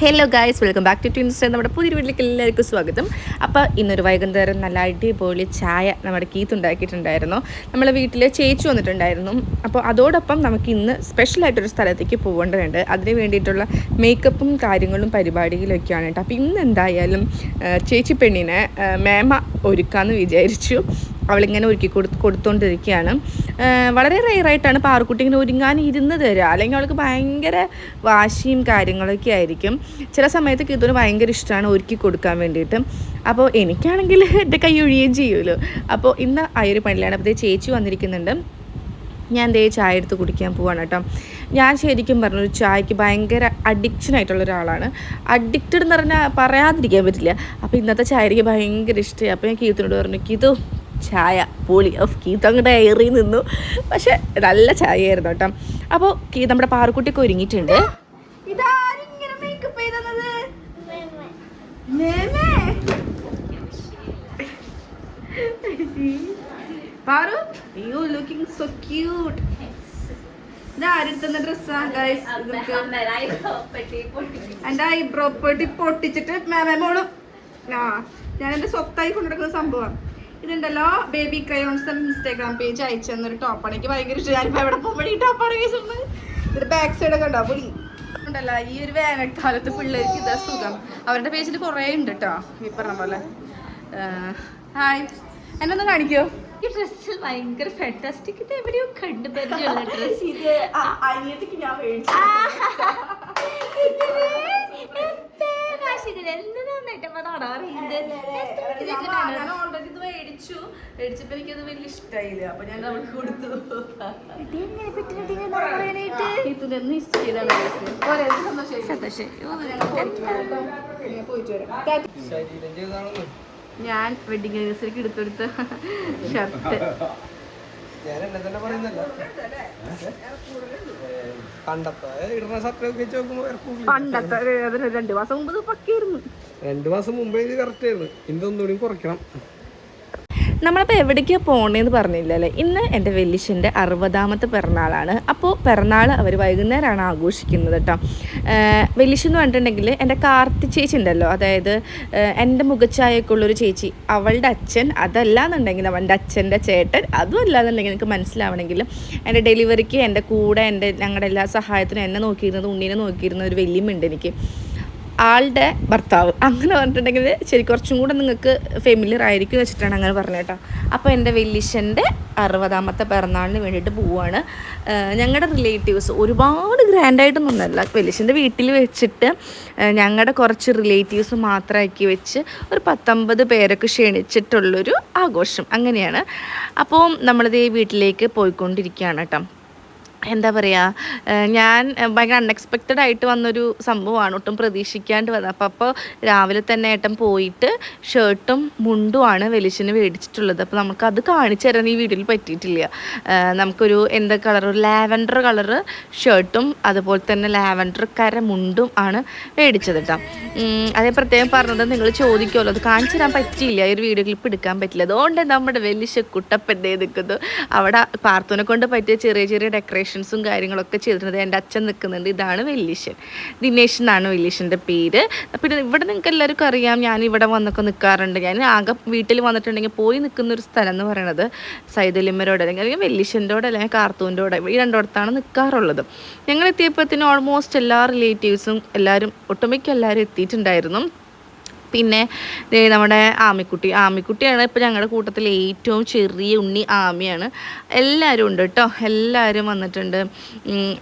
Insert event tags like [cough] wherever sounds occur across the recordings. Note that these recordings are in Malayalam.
Hello guys welcome back to tunes നമ്മുടെ പുതിയ വീട്ടിലേക്ക് എല്ലാവർക്കും സ്വാഗതം. അപ്പോൾ ഇന്നൊരു വൈകുന്നേരം നല്ല അടിപൊളി ചായ നമ്മുടെ കീത്ത് ഉണ്ടാക്കിയിട്ടുണ്ടായിരുന്നു. നമ്മളെ വീട്ടിൽ ചേച്ചി വന്നിട്ടുണ്ടായിരുന്നു. അപ്പോൾ അതോടൊപ്പം നമുക്ക് ഇന്ന് സ്പെഷ്യലായിട്ടൊരു സ്ഥലത്തേക്ക് പോകേണ്ടതുണ്ട്. അതിന് വേണ്ടിയിട്ടുള്ള മേക്കപ്പും കാര്യങ്ങളും പരിപാടിയിലൊക്കെയാണ് കേട്ടോ. അപ്പോൾ ഇന്ന് എന്തായാലും ചേച്ചി പെണ്ണിനെ മേമ ഒരുക്കാമെന്ന് വിചാരിച്ചു. അവളിങ്ങനെ ഒരുക്കി കൊടു കൊടുത്തുകൊണ്ടിരിക്കുകയാണ് വളരെ റെയറായിട്ടാണ് പാറുക്കുട്ടി ഇങ്ങനെ ഒരുങ്ങാൻ ഇരുന്ന് തരിക അല്ലെങ്കിൽ അവൾക്ക് ഭയങ്കര വാശിയും കാര്യങ്ങളൊക്കെ ആയിരിക്കും. ചില സമയത്ത് കിതുന് ഭയങ്കര ഇഷ്ടമാണ് ഒരുക്കി കൊടുക്കാൻ വേണ്ടിയിട്ട്. അപ്പോൾ എനിക്കാണെങ്കിൽ എന്റെ കൈ ഒഴിയുകയും ചെയ്യുമല്ലോ. അപ്പോൾ ഇന്ന് ആ ഒരു പണിയിലാണ്. അപ്പോൾ ചേച്ചി വന്നിരിക്കുന്നുണ്ട്. ഞാൻ ദേ ചായ എടുത്ത് കുടിക്കാൻ പോവാണ് കേട്ടോ. ഞാൻ ശരിക്കും പറഞ്ഞു ഒരു ചായക്ക് ഭയങ്കര അഡിക്ഷൻ ആയിട്ടുള്ള ഒരാളാണ്. അഡിക്റ്റഡ് എന്ന് പറഞ്ഞാൽ പറയാതിരിക്കാൻ പറ്റില്ല. അപ്പോൾ ഇന്നത്തെ ചായ എനിക്ക് ഭയങ്കര ഇഷ്ടമായി. അപ്പോൾ ഞാൻ കീത്തിനോട് പറഞ്ഞു കീത്തു ചായ പൊളി ഓഫ് കീത്ത് അങ്ങോട്ട് ഏറി നിന്നു. പക്ഷെ നല്ല ചായയായിരുന്നു കേട്ടോ. അപ്പോൾ കീ നമ്മുടെ പാറക്കുട്ടിക്ക് ഒരുങ്ങിയിട്ടുണ്ട്. Paru you looking so cute എന്റെ ഐബ്രോ പൊട്ടി പൊട്ടിച്ചിട്ട് മേമ മോളും. ആ ഞാൻ എന്റെ സ്വത്തായി കൊണ്ടുനടക്കുന്ന സംഭവം. ഇതുണ്ടല്ലോ ബേബി ക്രയോൺസ് ഇൻസ്റ്റാഗ്രാം പേജ് അയച്ചു തന്നൊരു ടോപ്പാണ് എനിക്ക് ഭയങ്കര ഇഷ്ടം. ഞാനിപ്പോൾ എവിടെ പോകുമ്പോൾ ഈ ടോപ്പാണ് കേസുന്നത് ഇത് ബാക്ക് സൈഡ് ഒക്കെ ഉണ്ടോ? പുളി ഉണ്ടല്ലോ ഈ ഒരു വേനൽക്കാലത്ത് പിള്ളേർക്ക് ഇതാ സുഖം. അവരുടെ പേജിൽ കുറേ ഉണ്ട് കേട്ടോ ഈ പറഞ്ഞ പോലെ. ഹായ്. എന്നെ ഒന്ന് കാണിക്കോ? ഈ ഡ്രസ്സിൽ ഭയങ്കര ഫാന്റാസ്റ്റിക് ഇത് എവിടെയോ കണ്ടു പരിചയമുള്ള ഡ്രസ് [laughs] ഇത് അനിയത്തിക്ക് ഞാൻ മേടിച്ചു. ഞാൻ ഓൾറെഡി ഇത് മേടിച്ചു. മേടിച്ചപ്പോ എനിക്കത് വലിയ അപ്പൊ ഞാൻ അവൾക്ക് കൊടുത്തു. ഞാൻ വെഡിങ് ആനിവേഴ്സറിക്ക് എടുത്തെടുത്ത ഷർട്ട് ഞാൻ എന്നെ തന്നെ പറയുന്നല്ല. പണ്ടത്തെ അതിന് രണ്ടു മാസം മുമ്പ് ഇത് രണ്ടു മാസം മുമ്പേ ഇത് കറക്റ്റ് ആയിരുന്നു. ഇതൊന്നുകൂടി കുറയ്ക്കണം. നമ്മളിപ്പോൾ എവിടേക്കാണ് പോകണേന്ന് പറഞ്ഞില്ലല്ലേ ഇന്ന് എന്റെ വെല്ലിശന്റെ അറുപതാമത്തെ പിറന്നാളാണ്. അപ്പോൾ പിറന്നാൾ അവർ വൈകുന്നേരമാണ് ആഘോഷിക്കുന്നത് കേട്ടോ വെല്ലിശ് എന്ന് പറഞ്ഞിട്ടുണ്ടെങ്കിൽ എന്റെ കാർത്തി ചേച്ചി ഉണ്ടല്ലോ അതായത് എന്റെ മുഖച്ചായക്കുള്ളൊരു ചേച്ചി. അവളുടെ അച്ഛൻ അതല്ല എന്നുണ്ടെങ്കിൽ അവന്റെ അച്ഛന്റെ ചേട്ടൻ അതും അല്ല എന്നുണ്ടെങ്കിൽ എനിക്ക് മനസ്സിലാവണമെങ്കിൽ എന്റെ ഡെലിവറിക്ക് എന്റെ കൂടെ എന്റെ ഞങ്ങളുടെ എല്ലാ സഹായത്തിനും എന്നെ നോക്കിയിരുന്നത് ഉണ്ണീനെ നോക്കിയിരുന്ന ഒരു വെല്ലിമുണ്ട് എനിക്ക്. ആളുടെ ഭർത്താവ് അങ്ങനെ പറഞ്ഞിട്ടുണ്ടെങ്കിൽ ശരി കുറച്ചും കൂടെ നിങ്ങൾക്ക് ഫെമിലിയർ ആയിരിക്കും എന്ന് വെച്ചിട്ടാണ് അങ്ങനെ പറഞ്ഞത് കേട്ടോ. അപ്പോൾ എന്റെ വെല്ലിശന്റെ അറുപതാമത്തെ പിറന്നാളിന് വേണ്ടിയിട്ട് പോവുകയാണ് ഞങ്ങളുടെ റിലേറ്റീവ്സ് ഒരുപാട് ഗ്രാൻഡായിട്ടൊന്നുമല്ല വെല്ലിശന്റെ വീട്ടിൽ വെച്ചിട്ട് ഞങ്ങളുടെ കുറച്ച് റിലേറ്റീവ്സ് മാത്രമാക്കി വെച്ച് ഒരു പത്തൊമ്പത് പേരൊക്കെ ക്ഷണിച്ചിട്ടുള്ളൊരു ആഘോഷം അങ്ങനെയാണ്. അപ്പോൾ നമ്മളിത് വീട്ടിലേക്ക് പോയിക്കൊണ്ടിരിക്കുകയാണ് കേട്ടോ. എന്താ പറയുക ഞാൻ ഭയങ്കര അൺഎക്സ്പെക്റ്റഡ് ആയിട്ട് വന്നൊരു സംഭവമാണ് ഒട്ടും പ്രതീക്ഷിക്കാണ്ട് വന്നത്. അപ്പോൾ അപ്പോൾ രാവിലെ തന്നെ ഏട്ടൻ പോയിട്ട് ഷർട്ടും മുണ്ടുമാണ് വെലിച്ചിന് മേടിച്ചിട്ടുള്ളത്. അപ്പോൾ നമുക്ക് അത് കാണിച്ചു തരാൻ ഈ വീഡിയോയിൽ പറ്റിയിട്ടില്ല. നമുക്കൊരു എന്താ കളർ ഒരു ലാവൻഡർ കളർ ഷർട്ടും അതുപോലെ തന്നെ ലാവൻഡർ കര മുണ്ടും ആണ് മേടിച്ചത് കേട്ടോ അതേ പ്രത്യേകം പറഞ്ഞത് നിങ്ങൾ ചോദിക്കുമല്ലോ. അത് കാണിച്ചു തരാൻ പറ്റിയില്ല. ഒരു വീഡിയോ ക്ലിപ്പ് എടുക്കാൻ പറ്റില്ല. അതുകൊണ്ട് നമ്മുടെ വലിയ കുട്ടപ്പന്റെ നിൽക്കുന്നു അവിടെ പാർത്തുനെ കൊണ്ട് പറ്റിയ ചെറിയ ചെറിയ ഡെക്കറേഷൻസും കാര്യങ്ങളൊക്കെ ചെയ്തിട്ടുണ്ട് എന്റെ അച്ഛൻ നിൽക്കുന്നുണ്ട്. ഇതാണ് വെല്ലീശൻ ദിനേശ് എന്നാണ് വെല്ലീശന്റെ പേര്. പിന്നെ ഇവിടെ നിങ്ങൾക്ക് എല്ലാവർക്കും അറിയാം ഞാൻ ഇവിടെ വന്നൊക്കെ നിൽക്കാറുണ്ട്. ഞാൻ ആകെ വീട്ടിൽ വന്നിട്ടുണ്ടെങ്കിൽ പോയി നിൽക്കുന്ന ഒരു സ്ഥലം എന്ന് പറയുന്നത് സൈതലിമ്മരോട് അല്ലെങ്കിൽ അല്ലെങ്കിൽ വെല്ലീശന്റോട് അല്ലെങ്കിൽ കാർത്തൂന്റോടെ. ഈ രണ്ടിടത്താണ് നിൽക്കാറുള്ളത്. ഞങ്ങൾ എത്തിയപ്പോഴത്തേനും ഓൾമോസ്റ്റ് എല്ലാ റിലേറ്റീവ്സും എല്ലാവരും ഒട്ടുമിക്ക എല്ലാവരും എത്തിയിട്ടുണ്ടായിരുന്നു. പിന്നെ നമ്മുടെ ആമിക്കുട്ടി. ആമിക്കുട്ടിയാണ് ഇപ്പോൾ ഞങ്ങളുടെ കൂട്ടത്തിൽ ഏറ്റവും ചെറിയ ഉണ്ണി ആമിയാണ്. എല്ലാവരും ഉണ്ട് കേട്ടോ എല്ലാവരും വന്നിട്ടുണ്ട്.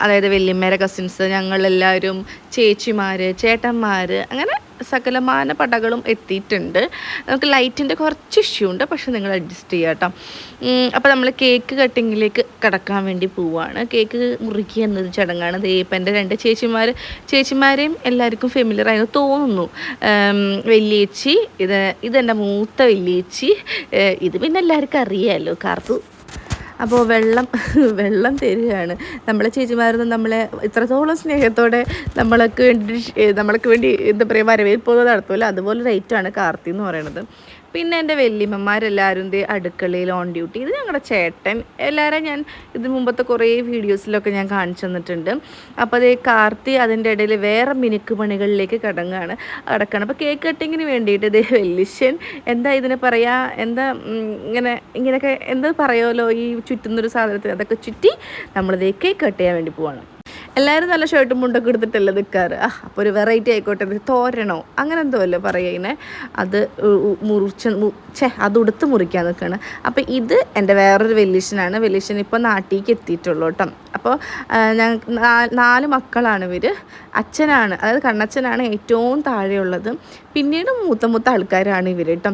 അതായത് വല്യമ്മേരെ കസിൻസ് ഞങ്ങളെല്ലാവരും ചേച്ചിമാർ ചേട്ടന്മാർ അങ്ങനെ സകലമാന പടകളും എത്തിയിട്ടുണ്ട്. നമുക്ക് ലൈറ്റിന്റെ കുറച്ച് ഇഷ്യൂ ഉണ്ട് പക്ഷെ നിങ്ങൾ അഡ്ജസ്റ്റ് ചെയ്യുക കേട്ടോ. അപ്പോൾ നമ്മൾ കേക്ക് കട്ടിങ്ങിലേക്ക് കടക്കാൻ വേണ്ടി പോവുകയാണ് കേക്ക് മുറിക്കുക എന്നൊരു ചടങ്ങാണ്. ദേ ഇപ്പം എന്റെ രണ്ട് ചേച്ചിമാർ ചേച്ചിമാരെയും എല്ലാവർക്കും ഫെമിലിയർ തോന്നുന്നു. വല്യേച്ചി ഇത് ഇതെന്റെ മൂത്ത വലിയേച്ചി. ഇത് പിന്നെ എല്ലാവർക്കും അറിയാമല്ലോ കാർത്തു അപ്പോൾ വെള്ളം വെള്ളം തരികയാണ്. നമ്മളെ ചേച്ചിമാരൊന്നും നമ്മളെ ഇത്രത്തോളം സ്നേഹത്തോടെ നമ്മൾക്ക് വേണ്ടി നമ്മൾക്ക് വേണ്ടി എന്താ പറയുക വരവേൽപ്പ് നടത്തുമല്ലോ അതുപോലെ റേറ്റാണ് കാർത്തി എന്ന് പറയുന്നത് പിന്നെ എന്റെ വല്യമ്മമാരെല്ലാവരും ദേ അടുക്കളയിൽ ഓൺ ഡ്യൂട്ടി ഇത് ഞങ്ങളുടെ ചേട്ടൻ. എല്ലാവരും ഞാൻ ഇതിന് മുമ്പത്തെ കുറേ വീഡിയോസിലൊക്കെ ഞാൻ കാണിച്ചു തന്നിട്ടുണ്ട്. അപ്പോൾ അതേ കാർത്തി അതിന്റെ ഇടയിൽ വേറെ മിനുക്ക് പണികളിലേക്ക് കടങ്ങാണ്. കടക്കാണ്. അപ്പോൾ കേക്ക് കട്ടിങ്ങിന് വേണ്ടിയിട്ട് ഇതേ വെല്ലിഷ്യൻ എന്താ ഇതിന് പറയാ? എന്താ ഇങ്ങനെ ഇങ്ങനെയൊക്കെ എന്താ പറയുമല്ലോ ഈ ചുറ്റുന്നൊരു സാധനത്തിന്? അതൊക്കെ ചുറ്റി നമ്മളിതേ കേക്ക് കട്ട് ചെയ്യാൻ വേണ്ടി പോവാണ്. എല്ലാവരും നല്ല ഷർട്ടും മുണ്ടൊക്കെ എടുത്തിട്ടല്ലേ നിൽക്കാറ് അപ്പോൾ ഒരു വെറൈറ്റി ആയിക്കോട്ടെ. തോരണോ? അങ്ങനെ എന്തോ അല്ലേ പറയുന്നത് അത് മുറിച്ച് ചേ അത് ഉടുത്ത് മുറിക്കാൻ നിൽക്കുകയാണ് അപ്പോൾ ഇത് എന്റെ വേറൊരു വെല്ലിഷനാണ്. വെല്ലിഷൻ ഇപ്പോൾ നാട്ടിലേക്ക് എത്തിയിട്ടുള്ളൂ കേട്ടോ അപ്പോൾ ഞങ്ങൾ നാല് മക്കളാണ് ഇവർ അച്ഛനാണ് അതായത് കണ്ണച്ഛനാണ് ഏറ്റവും താഴെയുള്ളത്. പിന്നീട് മൂത്ത മൂത്ത ആൾക്കാരാണ് ഇവർ കേട്ടോ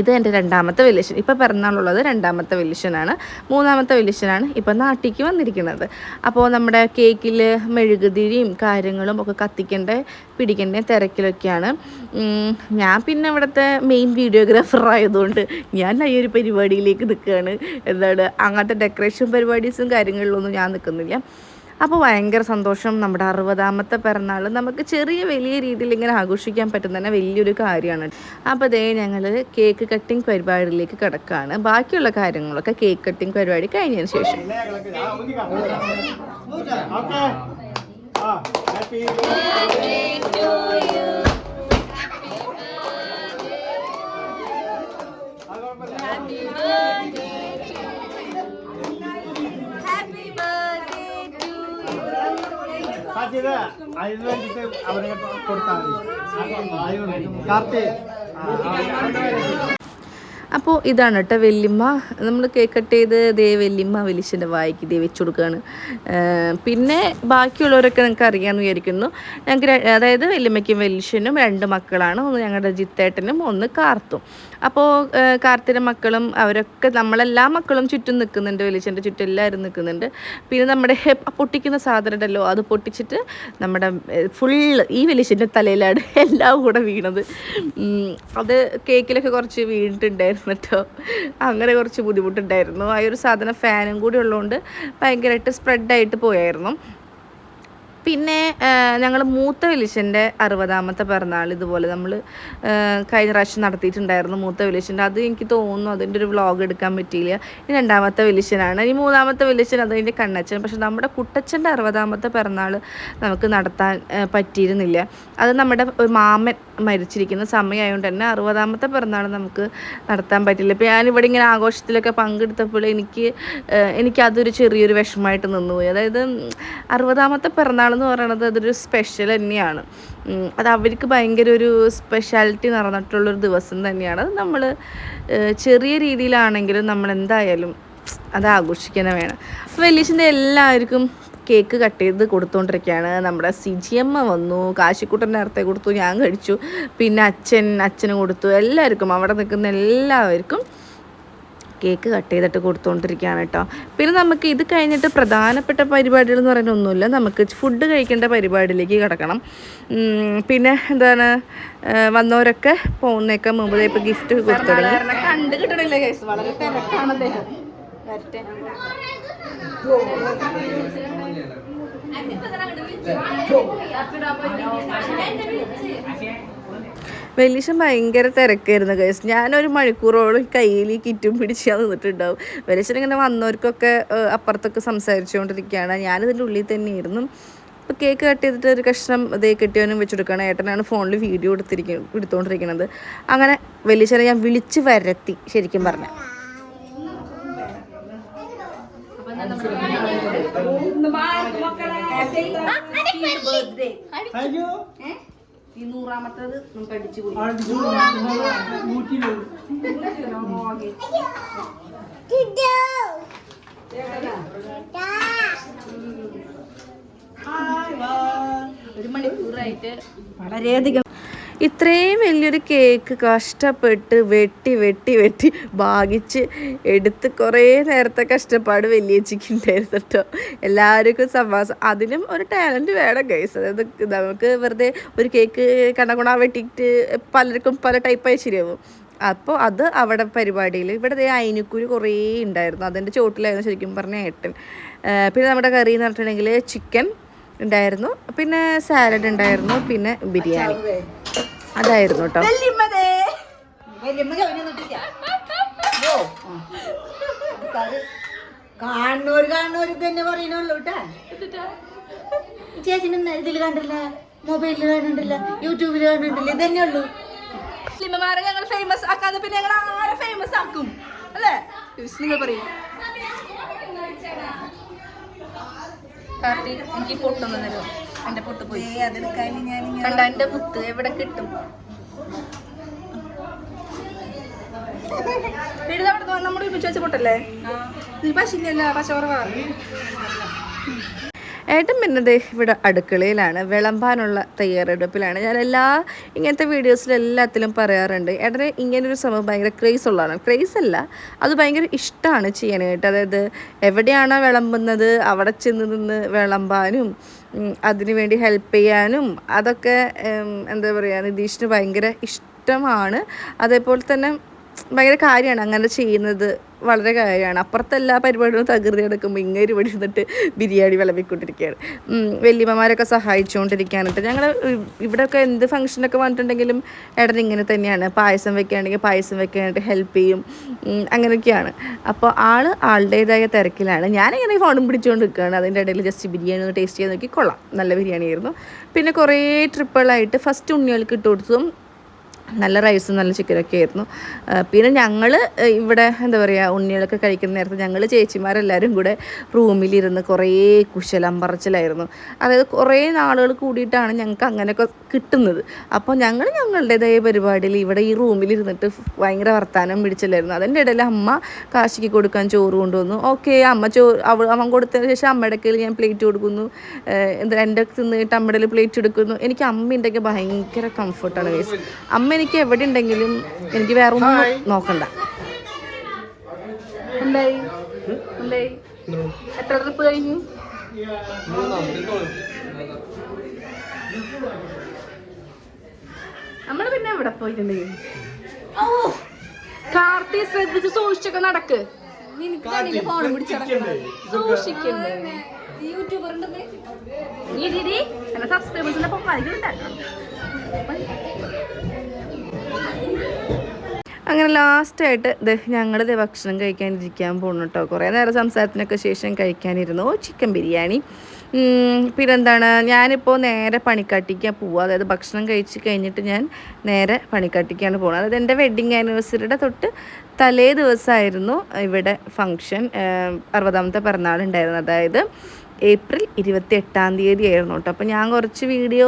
ഇത് എന്റെ രണ്ടാമത്തെ വെല്ലിഷൻ ഇപ്പോൾ പിറന്നാളുള്ളത് രണ്ടാമത്തെ വെല്ലിഷനാണ് മൂന്നാമത്തെ വെല്ലിഷനാണ് ഇപ്പോൾ നാട്ടിലേക്ക് വന്നിരിക്കുന്നത്. അപ്പോൾ നമ്മുടെ കേക്കിൽ മെഴുകുതിരിയും കാര്യങ്ങളും ഒക്കെ കത്തിക്കേണ്ട പിടിക്കേണ്ട തിരക്കിലൊക്കെയാണ്. ഞാൻ പിന്നെ ഇവിടുത്തെ മെയിൻ വീഡിയോഗ്രാഫർ ആയതുകൊണ്ട് ഞാൻ ഈ ഒരു പരിപാടിയിലേക്ക് നിൽക്കുകയാണ്. എന്താണ് അങ്ങനത്തെ ഡെക്കറേഷൻ പരിപാടീസും കാര്യങ്ങളിലൊന്നും ഞാൻ നിൽക്കുന്നില്ല. അപ്പോൾ ഭയങ്കര സന്തോഷം നമ്മുടെ അറുപതാമത്തെ പിറന്നാൾ നമുക്ക് ചെറിയ വലിയ രീതിയിൽ ഇങ്ങനെ ആഘോഷിക്കാൻ പറ്റുന്ന തന്നെ വലിയൊരു കാര്യമാണ്. അപ്പോൾ അതേ ഞങ്ങൾ കേക്ക് കട്ടിംഗ് പരിപാടിയിലേക്ക് കിടക്കുകയാണ് ബാക്കിയുള്ള കാര്യങ്ങളൊക്കെ കേക്ക് കട്ടിംഗ് പരിപാടി കഴിഞ്ഞതിന് ശേഷം. Okay. Ah, happy സാധ്യത അപ്പോൾ ഇതാണ് കേട്ടോ വെല്ലിമ്മ. നമ്മൾ കേക്ക് കട്ട് ചെയ്ത് ദേ വെല്ലിമ്മ വെലിശന്റെ വായിക്ക് ദേ വെച്ചു കൊടുക്കുകയാണ് പിന്നെ ബാക്കിയുള്ളവരൊക്കെ നിങ്ങൾക്ക് അറിയാമെന്ന് വിചാരിക്കുന്നു. ഞങ്ങൾക്ക് അതായത് വെല്ലിമ്മയ്ക്കും വെല്ലിശനും രണ്ട് മക്കളാണ്. ഒന്ന് ഞങ്ങളുടെ ജിത്തേട്ടനും ഒന്ന് കാർത്തും. അപ്പോൾ കാർത്തിന്റെ മക്കളും അവരൊക്കെ നമ്മളെല്ലാ മക്കളും ചുറ്റും നിൽക്കുന്നുണ്ട്. വെളിച്ചന്റെ ചുറ്റും എല്ലാവരും നിൽക്കുന്നുണ്ട്. പിന്നെ നമ്മുടെ പൊട്ടിക്കുന്ന സാധനം ഉണ്ടല്ലോ അത് പൊട്ടിച്ചിട്ട് നമ്മുടെ ഫുള്ള് ഈ വെളിച്ചന്റെ തലയിലാണ് [laughs] എല്ലാം കൂടെ വീണത്. അത് കേക്കിലൊക്കെ കുറച്ച് വീണിട്ടുണ്ടായിരുന്നു കേട്ടോ. അങ്ങനെ കുറച്ച് ബുദ്ധിമുട്ടുണ്ടായിരുന്നു. ആ ഒരു സാധനം ഫാനും കൂടി ഉള്ളതുകൊണ്ട് ഭയങ്കരമായിട്ട് സ്പ്രെഡായിട്ട് പോയായിരുന്നു. പിന്നെ ഞങ്ങൾ മൂത്ത വെലിശന്റെ അറുപതാമത്തെ പിറന്നാൾ ഇതുപോലെ നമ്മൾ കഴിഞ്ഞ പ്രാവശ്യം നടത്തിയിട്ടുണ്ടായിരുന്നു മൂത്ത വെലിശന്റെ അത് എനിക്ക് തോന്നുന്നു അതിന്റെ ഒരു വ്ളോഗ് എടുക്കാൻ പറ്റിയില്ല. ഇനി രണ്ടാമത്തെ വെലിശനാണ് ഇനി മൂന്നാമത്തെ വെലിശൻ അതിന്റെ കണ്ണച്ചൻ. പക്ഷെ നമ്മുടെ കുട്ടച്ഛന്റെ അറുപതാമത്തെ പിറന്നാൾ നമുക്ക് നടത്താൻ പറ്റിയിരുന്നില്ല. അത് നമ്മുടെ മാമൻ മരിച്ചിരിക്കുന്ന സമയമായതുകൊണ്ട് തന്നെ അറുപതാമത്തെ പിറന്നാൾ നമുക്ക് നടത്താൻ പറ്റില്ല ഇപ്പോൾ ഞാനിവിടെ ഇങ്ങനെ ആഘോഷത്തിലൊക്കെ പങ്കെടുത്തപ്പോൾ എനിക്ക് എനിക്കതൊരു ചെറിയൊരു വിഷമമായിട്ട് നിന്നുപോയി. അതായത് അറുപതാമത്തെ പിറന്നാൾ എന്ന് പറയുന്നത് അതൊരു സ്പെഷ്യൽ തന്നെയാണ്. അത് അവർക്ക് ഭയങ്കര ഒരു സ്പെഷ്യാലിറ്റി നടന്നിട്ടുള്ളൊരു ദിവസം തന്നെയാണ്. അത് നമ്മൾ ചെറിയ രീതിയിലാണെങ്കിലും നമ്മൾ എന്തായാലും അത് ആഘോഷിക്കണം വേണം. അപ്പോൾ വലിയച്ഛന്റെ എല്ലാവർക്കും കേക്ക് കട്ട് ചെയ്ത് കൊടുത്തുകൊണ്ടിരിക്കുകയാണ് നമ്മുടെ സിജിയമ്മ വന്നു കാശിക്കൂട്ടന്റെ നേരത്തെ കൊടുത്തു ഞാൻ കഴിച്ചു. പിന്നെ അച്ഛൻ അച്ഛന് കൊടുത്തു. എല്ലാവർക്കും അവിടെ നിൽക്കുന്ന എല്ലാവർക്കും കേക്ക് കട്ട് ചെയ്തിട്ട് കൊടുത്തുകൊണ്ടിരിക്കുകയാണ് കേട്ടോ പിന്നെ നമുക്ക് ഇത് കഴിഞ്ഞിട്ട് പ്രധാനപ്പെട്ട പരിപാടികൾ എന്ന് പറയുന്ന ഒന്നുമില്ല. നമുക്ക് ഫുഡ് കഴിക്കേണ്ട പരിപാടിയിലേക്ക് കിടക്കണം. പിന്നെ എന്താണ് വന്നവരൊക്കെ പോകുന്നേക്കാൻ മുമ്പ് ഇപ്പോൾ ഗിഫ്റ്റ് കൊടുത്തു തുടങ്ങി. കണ്ടു കിട്ടണില്ല കേസ് വളരെ തിരക്കാണ് അദ്ദേഹം. വരട്ടെ. വെല്ലിശം ഭയങ്കര തിരക്കായിരുന്നു കേസ് ഞാനൊരു മണിക്കൂറോളം കയ്യിൽ ഈ കിറ്റും പിടിച്ച് ഞാൻ നിന്നിട്ടുണ്ടാവും. വലിയ ഇങ്ങനെ വന്നവർക്കൊക്കെ അപ്പുറത്തൊക്കെ സംസാരിച്ചുകൊണ്ടിരിക്കുകയാണ്. ഞാനിതിന്റെ ഉള്ളിൽ തന്നെ തന്നെയായിരുന്നു അപ്പോൾ കേക്ക് കട്ട് ചെയ്തിട്ട് ഒരു കഷ്ണം ഇതേ കെട്ടിയവനും വെച്ചെടുക്കുകയാണ് ഏട്ടനാണ് ഫോണിൽ വീഡിയോ എടുത്തിരിക്കും എടുത്തുകൊണ്ടിരിക്കുന്നത് അങ്ങനെ വലിയ ഞാൻ വിളിച്ച് വരത്തി ശരിക്കും പറഞ്ഞാൽ ഹലോ ഈ നൂറാമത്തത് നമുക്ക് അടിച്ചു ഒരു മണിക്കൂറായിട്ട് വളരെയധികം ഇത്രയും വലിയൊരു കേക്ക് കഷ്ടപ്പെട്ട് വെട്ടി വെട്ടി വെട്ടി ഭാഗിച്ച് എടുത്ത് കുറേ നേരത്തെ കഷ്ടപ്പാട് വലിയച്ചിക്കുണ്ടായിരുന്നു കേട്ടോ എല്ലാവർക്കും സമാസം അതിനും ഒരു ടാലന്റ് വേണം ഗൈസ് അതായത് നമുക്ക് വെറുതെ ഒരു കേക്ക് കണകുണ വെട്ടിയിട്ട് പലർക്കും പല ടൈപ്പായി ശരിയാവും. അപ്പോൾ അത് അവിടെ പരിപാടിയിൽ ഇവിടെ ദേ അയിനുക്കുരു കുറേ ഉണ്ടായിരുന്നു. അതിന്റെ ചോട്ടിലായിരുന്നു ശരിക്കും പറഞ്ഞ ഏട്ടൻ. പിന്നെ നമ്മുടെ കറി എന്ന് പറഞ്ഞിട്ടുണ്ടെങ്കിൽ ചിക്കൻ ഉണ്ടായിരുന്നു. പിന്നെ സാലഡ് ഉണ്ടായിരുന്നു. പിന്നെ ബിരിയാണി. അതായിരുന്നു കേട്ടോ തന്നെ ചേച്ചിന് ഇതിൽ കണ്ടില്ല മൊബൈലിൽ യൂട്യൂബിൽ ഇതന്നെ ഉള്ളൂ. ഞങ്ങൾ ഫേമസ് ആക്കാതെ പിന്നെ ഞങ്ങൾ ആരെ ഫേമസ് ആക്കും? അല്ലേ? യൂസ് നിങ്ങൾ പറയും. കാർത്തി എനിക്ക് പൊട്ടൊന്ന് തരുമോ എന്റെ പൊട്ട് പോയി. കണ്ട എന്റെ മുത്ത് എവിടെ കിട്ടും? വീട് അവിടെ നമ്മൾ ഒരുമിച്ച് വെച്ച പൊട്ടല്ലേ? നീ പശില്ലല്ല പശ കുറവാ ഏട്ടൻ പിന്നെ ദേ ഇവിടെ അടുക്കളയിലാണ് വിളമ്പാനുള്ള തയ്യാറെടുപ്പിലാണ്. ഞാൻ എല്ലാ ഇങ്ങനത്തെ വീഡിയോസിലും എല്ലാത്തിലും പറയാറുണ്ട് ഏട്ടന് ഇങ്ങനൊരു സംഭവം ഭയങ്കര ക്രേസ് ഉള്ളതാണ്. ക്രേസ് അല്ല അത് ഭയങ്കര ഇഷ്ടമാണ് ചെയ്യാനായിട്ട്. അതായത് എവിടെയാണോ വിളമ്പുന്നത് അവിടെ ചെന്ന് നിന്ന് വിളമ്പാനും അതിനുവേണ്ടി അതിനു വേണ്ടി ഹെൽപ്പ് ചെയ്യാനും അതൊക്കെ എന്താ പറയുക നിതീഷിന് ഭയങ്കര ഇഷ്ടമാണ്. അതേപോലെ തന്നെ ഭയങ്കര കാര്യമാണ് അങ്ങനെ ചെയ്യുന്നത്. വളരെ കാര്യമാണ്. അപ്പുറത്തെ എല്ലാ പരിപാടികളും തകൃതി എടുക്കുമ്പോൾ ഇങ്ങനെ ഇവിടെ ഇരുന്നിട്ട് ബിരിയാണി വിളമ്പിക്കൊണ്ടിരിക്കുകയാണ്. വലിയമ്മമാരൊക്കെ സഹായിച്ചുകൊണ്ടിരിക്കാനായിട്ട് ഞങ്ങൾ ഇവിടെയൊക്കെ എന്ത് ഫംഗ്ഷനൊക്കെ വന്നിട്ടുണ്ടെങ്കിലും ഏട്ടൻ ഇങ്ങനെ തന്നെയാണ്. പായസം വെക്കുകയാണെങ്കിൽ പായസം വെക്കാനായിട്ട് ഹെൽപ്പ് ചെയ്യും. അങ്ങനെയൊക്കെയാണ്. അപ്പോൾ ആൾ ആളുടേതായ തിരക്കിലാണ്. ഞാനിങ്ങനെ ഫോണും പിടിച്ചുകൊണ്ട് നിൽക്കുകയാണ് അതിന്റെ ഇടയിൽ ജസ്റ്റ് ബിരിയാണി ഒന്ന് ടേസ്റ്റ് ചെയ്ത് നോക്കി കൊള്ളാം. നല്ല ബിരിയാണി ആയിരുന്നു പിന്നെ കുറേ ട്രിപ്പുകളായിട്ട് ഫസ്റ്റ് ഉണ്ണികൾക്ക് ഇട്ട് കൊടുത്തതും നല്ല റൈസും നല്ല ചിക്കനൊക്കെ ആയിരുന്നു. പിന്നെ ഞങ്ങൾ ഇവിടെ എന്താ പറയുക ഉണ്ണികളൊക്കെ കഴിക്കുന്ന നേരത്ത് ഞങ്ങൾ ചേച്ചിമാരെല്ലാവരും കൂടെ റൂമിലിരുന്ന് കുറേ കുശലം പറച്ചിലായിരുന്നു. അതായത് കുറേ നാളുകൾ കൂടിയിട്ടാണ് ഞങ്ങൾക്ക് അങ്ങനെയൊക്കെ കിട്ടുന്നത്. അപ്പോൾ ഞങ്ങൾ ഞങ്ങളുടേതായ പരിപാടിയിൽ ഇവിടെ ഈ റൂമിലിരുന്നിട്ട് ഭയങ്കര വർത്താനം പിടിച്ചില്ലായിരുന്നു. അതിന്റെ ഇടയിൽ അമ്മ കാശിക്ക് കൊടുക്കാൻ ചോറ് കൊണ്ടുവന്നു. ഓക്കെ അമ്മ ചോറ് അവൾ അവൻ കൊടുത്തതിന് ശേഷം അമ്മയുടെ കയ്യിൽ ഞാൻ പ്ലേറ്റ് കൊടുക്കുന്നു. എന്താ എന്റെ തിന്നിട്ട് അമ്മയുടെ പ്ലേറ്റ് എടുക്കുന്നു. എനിക്ക് അമ്മ ഉണ്ടെങ്കിൽ ഭയങ്കര കംഫർട്ടാണ് വേസ് അമ്മ എനിക്ക് എവിടെ ഉണ്ടെങ്കിലും എനിക്ക് വേറെ ഒന്നും നോക്കണ്ട. എത്ര ട്രിപ്പ് കഴിഞ്ഞു? നമ്മൾ പിന്നെ എവിടെ പോയിട്ടുണ്ടെങ്കിൽ കാർത്തി ശ്രദ്ധിച്ച് സൂക്ഷിച്ചൊക്കെ നടക്ക്. ഫോണും സൂക്ഷിക്കണ്ടേ? യൂട്യൂബർ സബ്സ്ക്രൈബേഴ്സിന്റെ പൊക്കാലിക്ക് ഉണ്ടാക്കണം അങ്ങനെ ലാസ്റ്റായിട്ട് ഇത് ഞങ്ങളിത് ഭക്ഷണം കഴിക്കാനിരിക്കാൻ പോകുന്നു കേട്ടോ കുറേ നേരം സംസാരത്തിനൊക്കെ ശേഷം കഴിക്കാനിരുന്നു. ചിക്കൻ ബിരിയാണി. പിന്നെന്താണ്? ഞാനിപ്പോൾ നേരെ പണിക്കാട്ടിക്കാൻ പോവുക അതായത് ഭക്ഷണം കഴിച്ച് കഴിഞ്ഞിട്ട് ഞാൻ നേരെ പണിക്കാട്ടിക്കാണ് പോകുന്നത് അതായത് എന്റെ വെഡ്ഡിങ് ആനിവേഴ്സറിയുടെ തൊട്ട് തലേ ദിവസമായിരുന്നു ഇവിടെ ഫങ്ഷൻ അറുപതാമത്തെ പിറന്നാൾ ഉണ്ടായിരുന്നു അതായത് ഏപ്രിൽ ഇരുപത്തി എട്ടാം തീയതി ആയിരുന്നു കേട്ടോ അപ്പോൾ ഞാൻ കുറച്ച് വീഡിയോ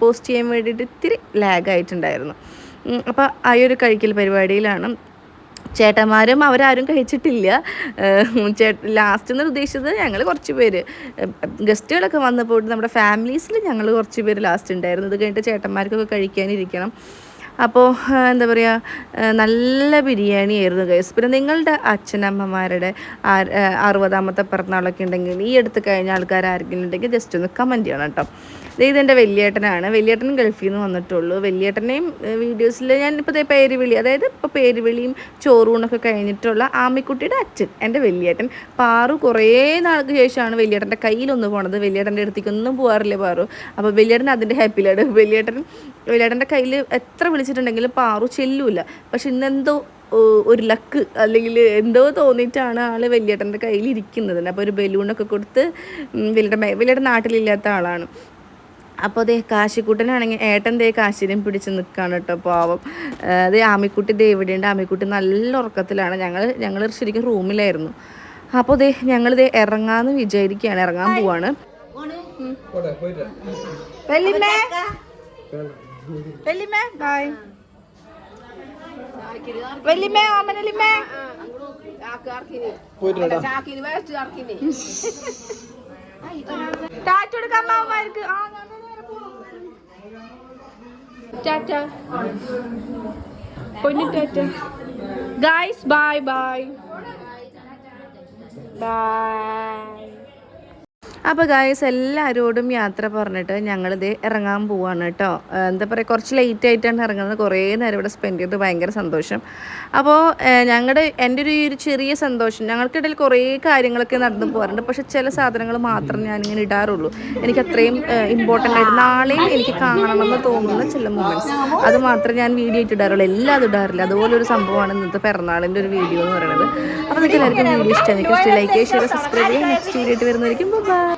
പോസ്റ്റ് ചെയ്യാൻ വേണ്ടിയിട്ട് ഇത്തിരി ലാഗ് ആയിട്ടുണ്ടായിരുന്നു. അപ്പോൾ ആ ഒരു കഴിക്കൽ പരിപാടിയിലാണ്. ചേട്ടന്മാരും അവരാരും കഴിച്ചിട്ടില്ല. ചേ ലാസ്റ്റ് എന്ന് ഉദ്ദേശിച്ചത് ഞങ്ങൾ കുറച്ച് പേര്. ഗസ്റ്റുകളൊക്കെ വന്നപ്പോൾ നമ്മുടെ ഫാമിലീസിൽ ഞങ്ങൾ കുറച്ച് പേര് ലാസ്റ്റ് ഉണ്ടായിരുന്നു ഇത് കഴിഞ്ഞിട്ട് ചേട്ടന്മാർക്കൊക്കെ കഴിക്കാനിരിക്കണം. അപ്പോൾ എന്താ പറയുക നല്ല ബിരിയാണി ആയിരുന്നു ഗൈസ്. പിന്നെ നിങ്ങളുടെ അച്ഛനമ്മമാരുടെ അറുപതാമത്തെ പിറന്നാളൊക്കെ ഉണ്ടെങ്കിൽ ഈ എടുത്ത് കഴിഞ്ഞ ആൾക്കാർ ആരെങ്കിലും ഉണ്ടെങ്കിൽ ജസ്റ്റ് ഒന്ന് കമന്റ് ചെയ്യണം കേട്ടോ. ഇതെന്റെ വലിയേട്ടനാണ്. വലിയേട്ടൻ ഗൾഫിൽ നിന്ന് വന്നിട്ടുള്ളൂ. വലിയേട്ടനെയും വീഡിയോസിൽ ഞാൻ ഇപ്പോൾ ദേ പേര് വിളി അതായത് ഇപ്പോൾ പേരുവിളിയും ചോറൂണൊക്കെ കഴിഞ്ഞിട്ടുള്ള ആമിക്കുട്ടിയുടെ അച്ഛൻ എന്റെ വലിയേട്ടൻ. പാറു കുറേ നാൾക്ക് ശേഷമാണ് വലിയേട്ടന്റെ കയ്യിലൊന്ന് പോണത്. വലിയേട്ടന്റെ അടുത്തേക്കൊന്നും പോകാറില്ല പാറു? അപ്പോൾ വലിയേട്ടൻ അതിന്റെ ഹാപ്പിയിലാണ് വലിയേട്ടൻ വലിയേട്ടന്റെ കയ്യിൽ എത്ര വിളിച്ചിട്ടുണ്ടെങ്കിലും പാറു ചെല്ലൂല. പക്ഷെ ഇന്നെന്തോ ഒരു ലക്ക് അല്ലെങ്കിൽ എന്തോ തോന്നിയിട്ടാണ് ആൾ വലിയേട്ടന്റെ കയ്യിൽ ഇരിക്കുന്നത് അപ്പോൾ ഒരു ബലൂണൊക്കെ കൊടുത്ത് വലിയേട്ടൻ വലിയേട്ടൻ നാട്ടിലില്ലാത്ത ആളാണ്. അപ്പോൾ അതേ കാശിക്കുട്ടനാണെങ്കിൽ ഏട്ടൻ ദേ കാശിനെയും പിടിച്ച് നിൽക്കുകയാണ് കേട്ടോ പാവം. അത് ദേ ആമിക്കുട്ടി ദേ ഇവിടെയുണ്ട്. ആമിക്കുട്ടി നല്ല ഉറക്കത്തിലാണ്. ഞങ്ങൾ ഞങ്ങൾ ശരിക്കും റൂമിലായിരുന്നു. അപ്പോൾ ദേ ഞങ്ങൾ ദേ ഇറങ്ങാമെന്ന് വിചാരിക്കുകയാണ്. ഇറങ്ങാൻ പോവാണ്. പോട്ടെ വെല്ലിമ്മേ ബായ് വെല്ലിമേ വരാം. [laughs] ടാറ്റ കൊടുക്കാൻ അമ്മമാർക്ക് ആ. ടാറ്റ. പൊന്നു Tata. Guys bye bye bye അപ്പോൾ ഗായ്സ് എല്ലാവരോടും യാത്ര പറഞ്ഞിട്ട് ഞങ്ങളിത് ഇറങ്ങാൻ പോവാണ് കേട്ടോ എന്താ പറയുക കുറച്ച് ലേറ്റ് ആയിട്ടാണ് ഇറങ്ങുന്നത്. കുറേ നേരം ഇവിടെ സ്പെൻഡ് ചെയ്ത് ഭയങ്കര സന്തോഷം. അപ്പോൾ ഞങ്ങളുടെ എന്റെ ഒരു ഒരു ചെറിയ സന്തോഷം ഞങ്ങൾക്കിടയിൽ കുറേ കാര്യങ്ങളൊക്കെ നടന്നു പോകാറുണ്ട് പക്ഷെ ചില സാധനങ്ങൾ മാത്രം ഞാനിങ്ങനെ ഇടാറുള്ളൂ. എനിക്ക് അത്രയും ഇമ്പോർട്ടന്റ് ആയിട്ട് നാളെയും എനിക്ക് കാണണമെന്ന് തോന്നുന്ന ചില മൂമെന്റ്സ് അത് മാത്രമേ ഞാൻ വീഡിയോ ആയിട്ട് ഇടാറുള്ളൂ. എല്ലാം അത് ഇടാറില്ല. അതുപോലെ ഒരു സംഭവമാണ് ഇന്നത്തെ പിറന്നാളിന്റെ ഒരു വീഡിയോ എന്ന് പറയുന്നത്. അപ്പോൾ നിങ്ങൾക്ക് എല്ലാവർക്കും വീഡിയോ ഇഷ്ടമായി ലൈക്ക് ചെയ്യുക ഷെയർ സബ്സ്ക്രൈബ് ചെയ്യുക നെക്സ്റ്റ് വീഡിയോ ആയിട്ട് വരുന്നതായിരിക്കും. ബൈ